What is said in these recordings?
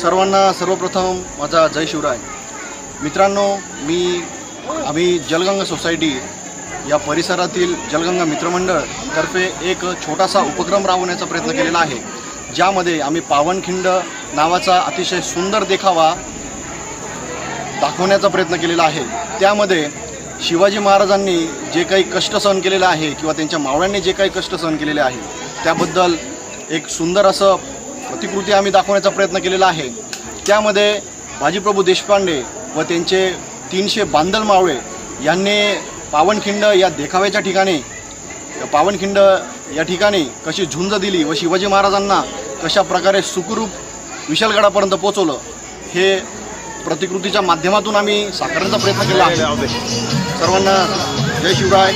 सर्वांना सर्वप्रथम माझा जय शिवराय. मित्रांनो मी आम्ही जलगंगा सोसायटी या परिसरातील जलगंगा मित्रमंडळ तर्फे एक छोटासा उपक्रम राबवण्याचा प्रयत्न केलेला आहे ज्यामध्ये आम्ही पावनखिंड नावाचा अतिशय सुंदर देखावा दाखवण्याचा प्रयत्न केलेला आहे. त्यामध्ये शिवाजी महाराजांनी जे काही कष्ट सहन केलेलं आहे किंवा त्यांच्या मावळ्यांनी जे काही कष्ट सहन केलेले आहे त्याबद्दल एक सुंदर असं प्रतिकृती आम्ही दाखवण्याचा प्रयत्न केलेला आहे. त्यामध्ये बाजीप्रभू देशपांडे व त्यांचे तीनशे बांदल मावळे यांनी पावनखिंड या देखाव्याच्या ठिकाणी पावनखिंड या ठिकाणी कशी झुंज दिली व शिवाजी महाराजांना कशा प्रकारे सुखरूप विशालगडापर्यंत पोचवलं हे प्रतिकृतीच्या माध्यमातून आम्ही साकारण्याचा प्रयत्न केला आहे. सर्वांना जय शिवराय.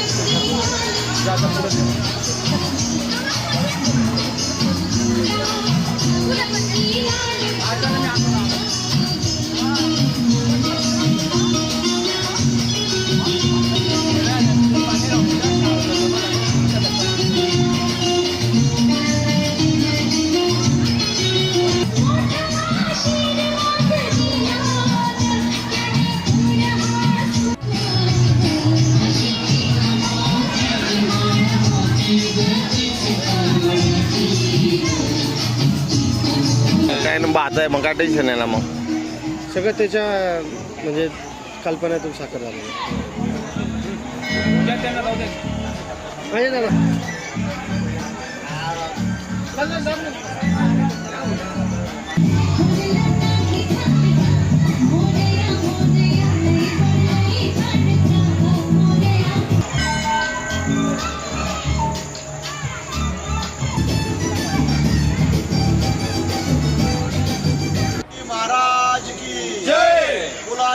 काय ना बात आहे मग काय टेन्शन आहे ना मग. सगळं त्याच्या म्हणजे कल्पनेतून साकार झालं. आहे ना.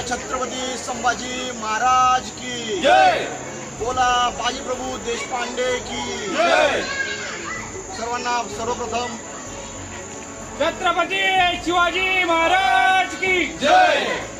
छत्रपती संभाजी महाराज की। जय। बोला बाजीप्रभू देशपांडे की। जय। सर्वांना सर्वप्रथम छत्रपती शिवाजी महाराज की। जय।